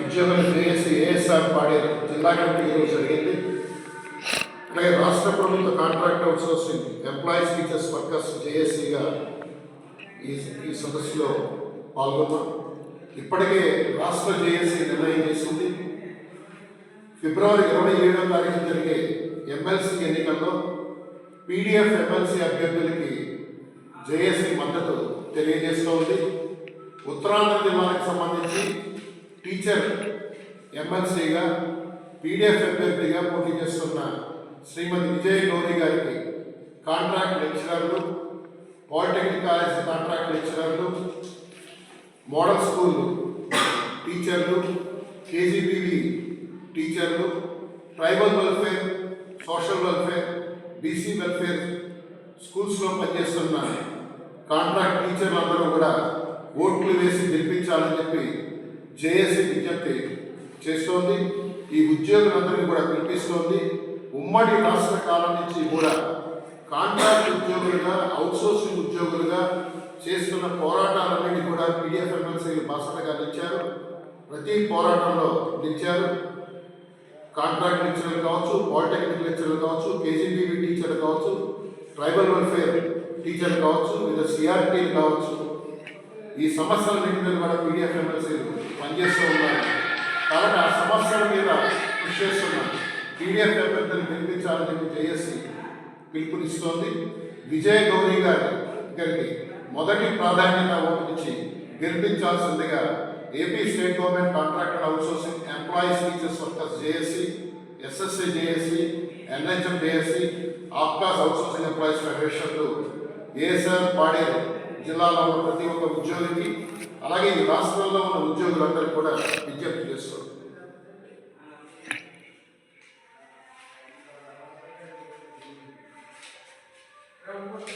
ఉద్యోగులు JAC ASR Paderu. జిల్లా committee ఈరోజు జరిగింది. అలాగే రాష్ట్ర ప్రభుత్వ contract outsourcing employees teachers workers జేఏసీగా ఈ ఈ సదస్సులో పాల్గొన్నాం. ఇప్పటికే రాష్ట్ర జేఏసీ నిర్ణయం చేసింది. ఫిబ్రవరి ఇరవై ఏడవ తారీఖు జరిగే ఎమ్మెల్సీ ఎన్నికల్లో పీడిఎఫ్ ఎమ్మెల్సీ అభ్యర్థులకి జేఏసీ మద్దతు తెలియజేస్తోంది ఉత్తరాంధ్ర జిల్లాలకు సంబంధించి టీచర్ ఎమ్మెల్సీగా పీడిఎఫ్ అభ్యర్థిగా పోటీ చేస్తున్న శ్రీమతి విజయ్ గౌరీ గారికి కాంట్రాక్ట్ లెక్చరర్లు పాలిటెక్నిక్ కాలేజ్ కాంట్రాక్ట్ లెక్చరర్లు మోడల్ స్కూల్ టీచర్లు కేజీబీవి టీచర్లు tribal welfare social welfare BC welfare స్కూల్స్లో పనిచేస్తున్న కాంట్రాక్ట్ టీచర్లు అందరూ కూడా ఓట్లు వేసి గెలిపించాలని చెప్పి జేఏసీ విజ్ఞప్తి చేస్తోంది. ఈ ఉద్యోగులందరికీ కూడా పిలిపిస్తోంది. ఉమ్మడి రాష్ట్ర కాలం నుంచి కూడా కాంట్రాక్ట్ ఉద్యోగులుగా అవుట్సోర్సింగ్ ఉద్యోగులుగా చేస్తున్న పోరాటాలన్నింటినీ కూడా పీడిఎఫ్ ఎమ్మెల్సీలు బాసటగా నిలిచారు ప్రతి పోరాటంలో నిలిచారు. కాంట్రాక్ట్ లెక్చరర్లు కావచ్చు పాలిటెక్నిక్ లెక్చరర్లు కావచ్చు కేజీబీవీ టీచర్లు కావచ్చు ట్రైబల్ వెల్ఫేర్ టీచర్లు కావచ్చు లేదా సిఆర్టీలు కావచ్చు ఈ సమస్యలన్నింటినీ కూడా పీడిఎఫ్ అభ్యర్థులు గెలిపించాలని చెప్పి పిలుపునిస్తోంది. విజయ గౌరీ గారి గారికి మొదటి ప్రాధాన్యత ఓటునిచ్చి గెలిపించాల్సిందిగా AP state government contractor outsourcing employees teachers workers JAC SSC JAC NHM JAC APCOS outsourcing employees ఫెడరేషన్లు ASR Paderu జిల్లాలో ఉన్న ప్రతి ఒక్క ఉద్యోగికి అలాగే ఈ రాష్ట్రంలో ఉన్న ఉద్యోగులందరికీ కూడా విజ్ఞప్తి Have a question?